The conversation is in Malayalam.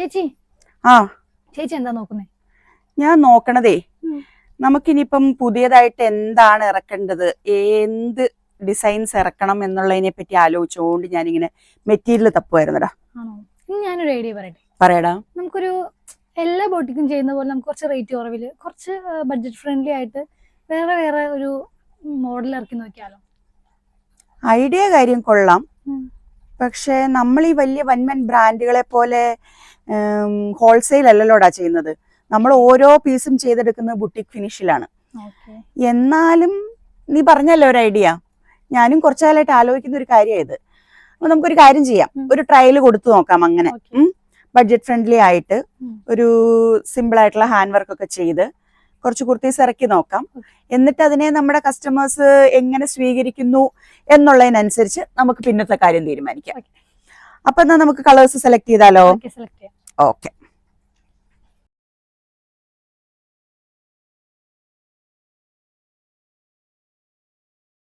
ചേച്ചി. ആ. ചേച്ചി എന്താ നോക്കുന്നേ? ഞാൻ നോക്കണതേ നമുക്കിനിപ്പം പുതിയതായിട്ട് എന്താണ് ഇറക്കേണ്ടത്? എന്ത് ഡിസൈൻസ് ഇറക്കണം എന്നുള്ളതിനെ പറ്റി ആലോചിച്ചുകൊണ്ട് ഞാനിങ്ങനെ മെറ്റീരിയൽ തപ്പുമായിരുന്നടാ ഞാനൊരു ഐഡിയ പറയട്ടെ? പറയടാ. നമുക്കൊരു എല്ലാ ബോട്ടിക്കും ചെയ്യുന്ന പോലെ നമുക്ക് കുറച്ച് റേറ്റ് കുറവിൽ കുറച്ച് ബഡ്ജറ്റ് ഫ്രണ്ട്ലി ആയിട്ട് വേറെ വേറെ ഒരു മോഡൽ ഇറക്കി നോക്കിയാലോ? ഐഡിയ കാര്യം കൊള്ളാം. പക്ഷെ നമ്മൾ ഈ വലിയ വൻമൻ ബ്രാൻഡുകളെ പോലെ ഹോൾസെയിൽ അല്ലല്ലോടാ ചെയ്യുന്നത്. നമ്മൾ ഓരോ പീസും ചെയ്തെടുക്കുന്നത് ബുട്ടിക് ഫിനിഷിലാണ് എന്നാലും നീ പറഞ്ഞല്ലോ ഒരു ഐഡിയ ഞാനും കുറച്ചു കാലമായിട്ട് ആലോചിക്കുന്ന ഒരു കാര്യമായത് അപ്പൊ നമുക്കൊരു കാര്യം ചെയ്യാം. ഒരു ട്രയൽ കൊടുത്തു നോക്കാം അങ്ങനെ. ബഡ്ജറ്റ് ഫ്രണ്ട്ലി ആയിട്ട് ഒരു സിമ്പിൾ ആയിട്ടുള്ള ഹാൻഡ് വർക്ക് ഒക്കെ ചെയ്ത് കുറച്ച് കുർത്തീസ് ഇറക്കി നോക്കാം. എന്നിട്ട് അതിനെ നമ്മുടെ കസ്റ്റമേഴ്സ് എങ്ങനെ സ്വീകരിക്കുന്നു എന്നുള്ളതിനനുസരിച്ച് നമുക്ക് പിന്നത്തെ കാര്യം തീരുമാനിക്കാം. അപ്പൊ എന്നാ നമുക്ക് കളേഴ്സ് സെലക്ട് ചെയ്താലോ? ഓക്കെ.